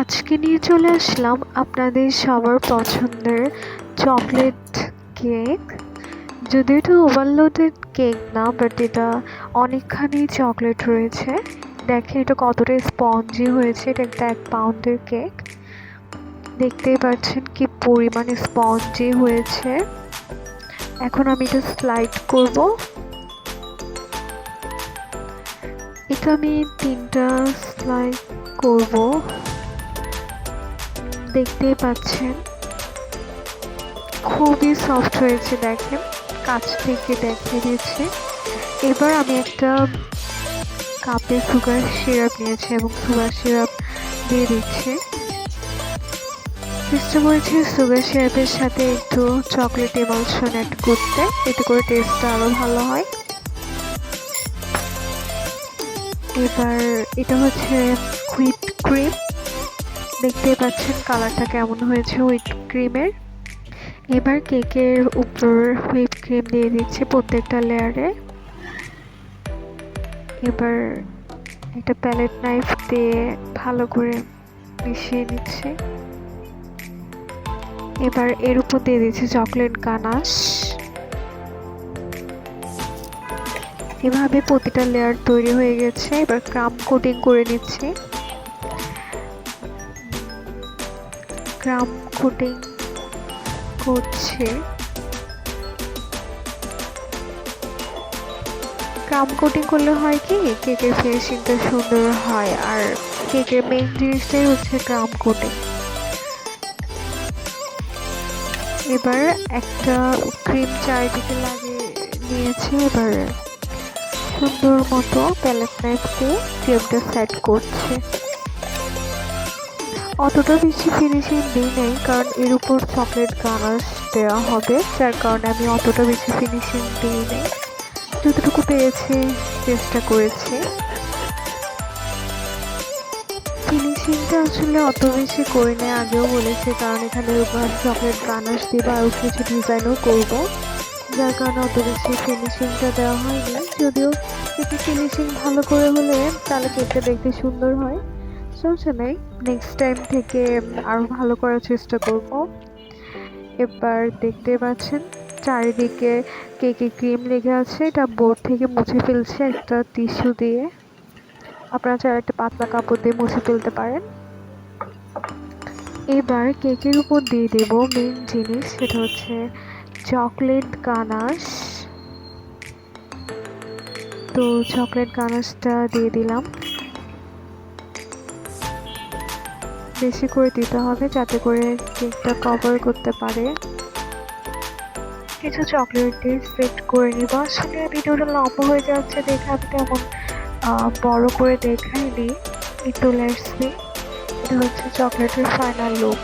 আজকে নিয়ে চলে আসলাম আপনাদের সবার পছন্দের চকলেট কেক। যদি এটা ওভারলোডেড কেক না, বাট এটা অনেকখানি চকলেট রয়েছে। দেখেন এটা কতটা স্পঞ্জি হয়েছে, এটা একটা এক পাউন্ডের কেক। দেখতেই পাচ্ছেন কি পরিমাণ স্পঞ্জি হয়েছে। এখন আমি এটা স্লাইড করব। এটা আমি তিনটা স্লাইড করব। দেখতেই পাচ্ছেন। খুবই সফট হয়েছে দেখেন, কাছ থেকে দেখিয়ে দিয়েছে। এবার আমি একটা কাপে সুগার সিরাপ নিয়েছি এবং সুগার সিরাপ দিয়ে দিচ্ছি। চেষ্টা করেছি সুগার সিরাপের সাথে একটু চকলেট এমালশন অ্যাড করতে, এতে করে টেস্টটা আরও ভালো হয়। এবার এটা হচ্ছে হুইপ ক্রিম দেখতেই পাচ্ছেন কালারটা কেমন হয়েছে হুইপ ক্রিমের এবার কেকের উপর হুইপ ক্রিম দিয়ে দিচ্ছি প্রত্যেকটা লেয়ারে এবার একটা প্যালেট নাইফ দিয়ে ভালো করে মিশিয়ে নিচ্ছি। এবার এর উপর দিয়ে দিচ্ছি চকলেট গানাশ এভাবে প্রতিটা লেয়ার তৈরি হয়ে গেছে। এবার ক্রাম কোটিং করে নিচ্ছি। ক্রাম কোটিং করছে। ক্রাম কোটিং করলে হয় কি, কেকের ফিনিশিংটা সুন্দর হয় আর কেকের মেইন জিনিসটাই হচ্ছে ক্রাম কোটিং। এবার একটা ক্রিম চারিদিকে লাগিয়ে নিয়েছি, এবার সুন্দর মতো প্যালেট নাইফ দিয়ে ক্রিমটা সেট করছে। অতটা বেশি ফিনিশিং দিই নাই, কারণ এর উপর চকলেট গানাশ দেওয়া হবে, যার কারণে আমি অতটা বেশি ফিনিশিং দিই নাই। যতটুকু পেয়েছি, চেষ্টা করেছি। ফিনিশিংটা আসলে অত বেশি করি নাই, আগেও বলেছি, কারণ এখানে উপর চকলেট গানাশ দিয়ে আরও কিছু ডিজাইনও করব। যার কারণে অত বেশি ফিনিশিংটা দেওয়া হয়নি, যদিও একটু ফিনিশিং ভালো করে হলে তাহলে কেকটা দেখতে সুন্দর হয়। সমস্যা নেই। নেক্সট টাইম থেকে আরও ভালো করার চেষ্টা করব। এবার দেখতে পাচ্ছেন, চারিদিকে কেকে ক্রিম লেগে আছে, এটা বোর্ড থেকে মুছে ফেলছে একটা টিস্যু দিয়ে। আপনারা চাইলে একটা পাতলা কাপড় দিয়ে মুছে ফেলতে পারেন। এবার কেকের উপর দিয়ে দেব মেন জিনিস, সেটা হচ্ছে চকলেট গানাশ তো চকলেট গানাশটা দিয়ে দিলাম। বেশি করে দিতে হবে যাতে করে কেকটা কভার করতে পারে। কিছু চকলেট দিয়ে সেট করে নিব। আসলে ভিডিওটা লম্বা হয়ে যাচ্ছে দেখে আমি তেমন বড় করে দেখাইনি। একটু লেটস এটা হচ্ছে চকলেটের ফাইনাল লুক